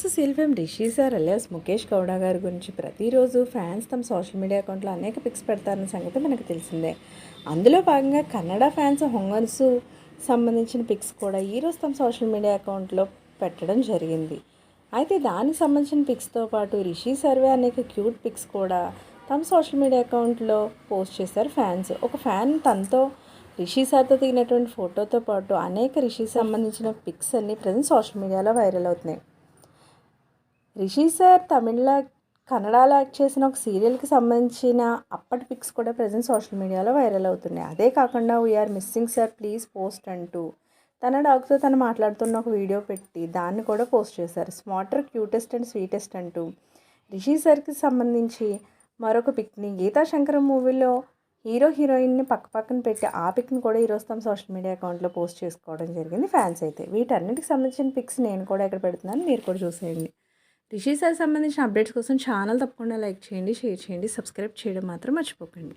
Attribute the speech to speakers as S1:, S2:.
S1: Fans fame Rishi sir alias Mukesh Gowda గారి గురించి ప్రతిరోజు ఫ్యాన్స్ తమ సోషల్ మీడియా అకౌంట్లో అనేక పిక్స్ పెడతారన్న సంగతి మనకు తెలిసిందే. అందులో భాగంగా కన్నడ ఫ్యాన్స్ హొంగర్స్ సంబంధించిన పిక్స్ కూడా ఈరోజు తమ సోషల్ మీడియా అకౌంట్లో పెట్టడం జరిగింది. అయితే దానికి సంబంధించిన పిక్స్తో పాటు రిషి సర్వే అనేక క్యూట్ పిక్స్ కూడా తమ సోషల్ మీడియా అకౌంట్లో పోస్ట్ చేశారు ఫ్యాన్స్. ఒక ఫ్యాన్ తనతో రిషి సార్తో దిగినటువంటి ఫోటోతో పాటు అనేక రిషి సంబంధించిన పిక్స్ అన్ని ప్రజెంట్ సోషల్ మీడియాలో వైరల్ అవుతున్నాయి. రిషి సార్ తమిళ్ళో కన్నడలో యాక్ట్ చేసిన ఒక సీరియల్కి సంబంధించిన అప్పటి పిక్స్ కూడా ప్రజెంట్ సోషల్ మీడియాలో వైరల్ అవుతున్నాయి. అదే కాకుండా we are missing sir please post అంటూ తన డాగ్తో తను మాట్లాడుతున్న ఒక వీడియో పెట్టి దాన్ని కూడా పోస్ట్ చేశారు. స్మార్టర్ క్యూటెస్ట్ అండ్ స్వీటెస్ట్ అంటూ రిషి సార్కి సంబంధించి మరొక పిక్ని గీతా శంకర్ మూవీలో హీరో హీరోయిన్ని పక్క పక్కన పెట్టి ఆ పిక్ని కూడా ఈరోజు తమ సోషల్ మీడియా అకౌంట్లో పోస్ట్ చేసుకోవడం జరిగింది ఫ్యాన్స్ అయితే. వీటన్నిటికి సంబంధించిన పిక్స్ నేను కూడా ఇక్కడ పెడుతున్నాను. మీరు కూడా చూసేయండి. రిషి సార్ సంబంధించిన అప్డేట్స్ కోసం ఛానల్ తప్పకుండా లైక్ చేయండి షేర్ చేయండి సబ్స్క్రైబ్ చేయడం మాత్రం మర్చిపోకండి.